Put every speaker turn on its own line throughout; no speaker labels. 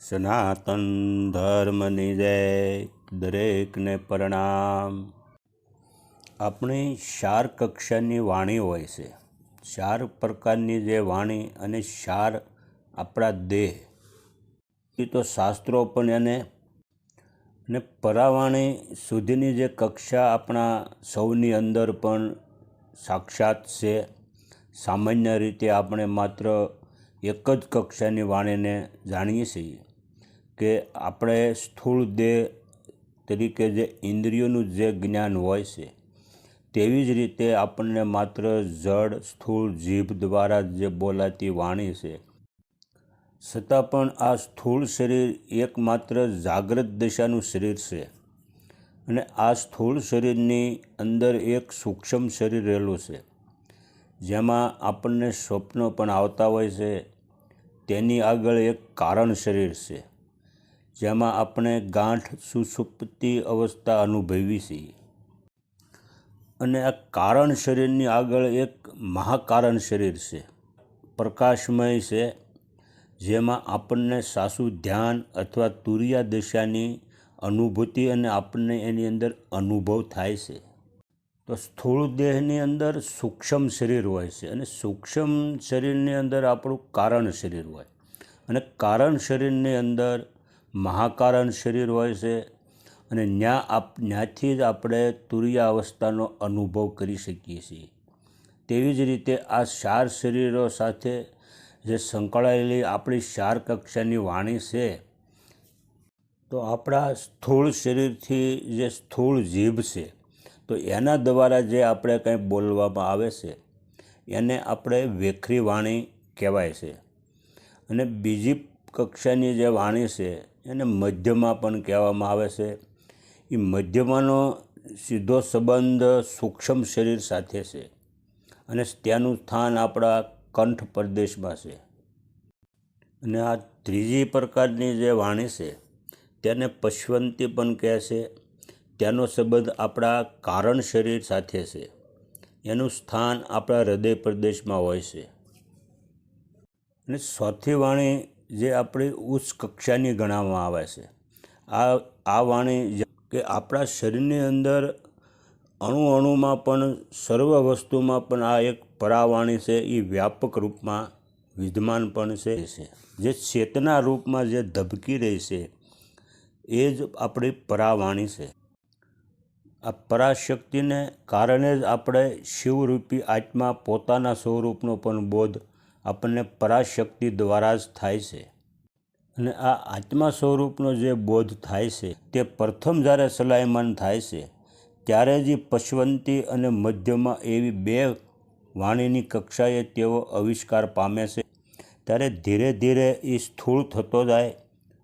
સનાતન ધર્મની જય દરેકને પ્રણામ આપણી ચાર કક્ષાની વાણી હોય છે ચાર પ્રકારની જે વાણી અને ચાર આપણા દેહ એ તો શાસ્ત્રો પણ એને ને પરાવાણી સુધીની જે કક્ષા આપણા સૌની અંદર પણ સાક્ષાત છે. સામાન્ય રીતે આપણે માત્ર એક જ કક્ષાની વાણીને જાણીએ છીએ કે આપણે સ્થૂળ દેહ તરીકે જે ઇન્દ્રિયોનું જે જ્ઞાન હોય છે, તેવી જ રીતે આપણને માત્ર જડ સ્થૂળ, જીભ દ્વારા જે બોલાતી વાણી છે છતાં પણ આ સ્થૂળ શરીર એકમાત્ર જાગ્રત દશાનું શરીર છે. અને આ સ્થૂળ શરીરની અંદર એક સૂક્ષ્મ શરીર રહેલું છે. જેમાં આપણને સ્વપ્નો પણ આવતા હોય છે. તેની આગળ એક કારણ શરીર છે. જેમાં આપણે ગાંઠ સુસુપ્તિ અવસ્થા અનુભવી છીએ. અને આ કારણ શરીરની આગળ એક મહાકારણ શરીર છે. પ્રકાશમય છે જેમાં આપણને સાસુ ધ્યાન અથવા તુરિયા દશાની અનુભૂતિ અને આપણને એની અંદર અનુભવ થાય છે. તો સ્થૂળ દેહની અંદર સૂક્ષ્મ શરીર હોય છે અને સૂક્ષ્મ શરીરની અંદર આપણું કારણ શરીર હોય. અને કારણ શરીરની અંદર મહાકારણ શરીર હોય છે અને ન્યા આપ ત્યાંથી જ આપણે તુરિયા અવસ્થાનો અનુભવ કરી શકીએ છીએ. તેવી જ રીતે આ ચાર શરીરો સાથે જે સંકળાયેલી આપણી ચાર કક્ષાની વાણી છે, તો આપણા સ્થૂળ શરીરથી જે સ્થૂળ જીભ છે, તો એના દ્વારા જે આપણે કંઈ બોલવામાં આવે છે, એને આપણે વેખરી વાણી કહેવાય છે. અને બીજી કક્ષાની જે વાણી છે, એને મધ્યમાં પણ કહેવામાં આવે છે. એ મધ્યમાંનો સીધો સંબંધ સૂક્ષ્મ શરીર સાથે છે. અને ત્યાંનું સ્થાન આપણા કંઠ પ્રદેશમાં છે. અને આ ત્રીજી પ્રકારની જે વાણી છે, તેને પશવંતી પણ કહે છે. ત્યાંનો સંબંધ આપણા કારણ શરીર સાથે છે. એનું સ્થાન આપણા હૃદય પ્રદેશમાં હોય છે. અને ચોથી વાણી જે આપણી ઉચ્ચ કક્ષાની ગણવામાં આવે છે. આ આ વાણી કે આપણા શરીરની અંદર અણુ અણુમાં પણ, સર્વ વસ્તુમાં પણ આ એક પરાવાણી છે એ વ્યાપક રૂપમાં વિદ્યમાન પણ છે. જે ચેતના રૂપમાં જે ધબકી રહી છે એ જ આપણી પરાવાણી છે. આ પરાશક્તિને કારણે જ આપણે શિવરૂપી આત્મા પોતાના સ્વરૂપનો પણ બોધ આપણને પરાશક્તિ દ્વારા જ થાય છે. અને આ આત્મા સ્વરૂપનો જે બોધ થાય છે તે પ્રથમ જ્યારે સલાયમાન થાય છે ત્યારે જ પશવંતી અને મધ્યમાં એવી બે વાણીની કક્ષાએ તેઓ આવિષ્કાર પામે છે. ત્યારે ધીરે ધીરે એ સ્થૂળ થતો જાય.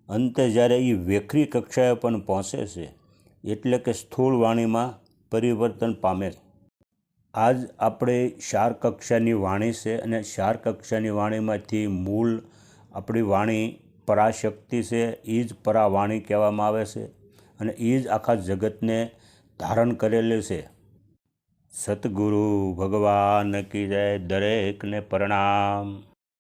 અંતે જ્યારે એ વેખરી કક્ષાએ પણ પહોંચે છે, એટલે કે સ્થૂળ વાણીમાં પરિવર્તન પામે છે. આજ આપણે ચાર કક્ષાની વાણી છે અને ચાર કક્ષાની વાણીમાંથી મૂળ આપણી વાણી પરાશક્તિ છે એ જ પરાવાણી કહેવામાં આવે છે અને એ જ આખા જગતને ધારણ કરેલું છે. સતગુરુ ભગવાન કી જય દરેકને પ્રણામ.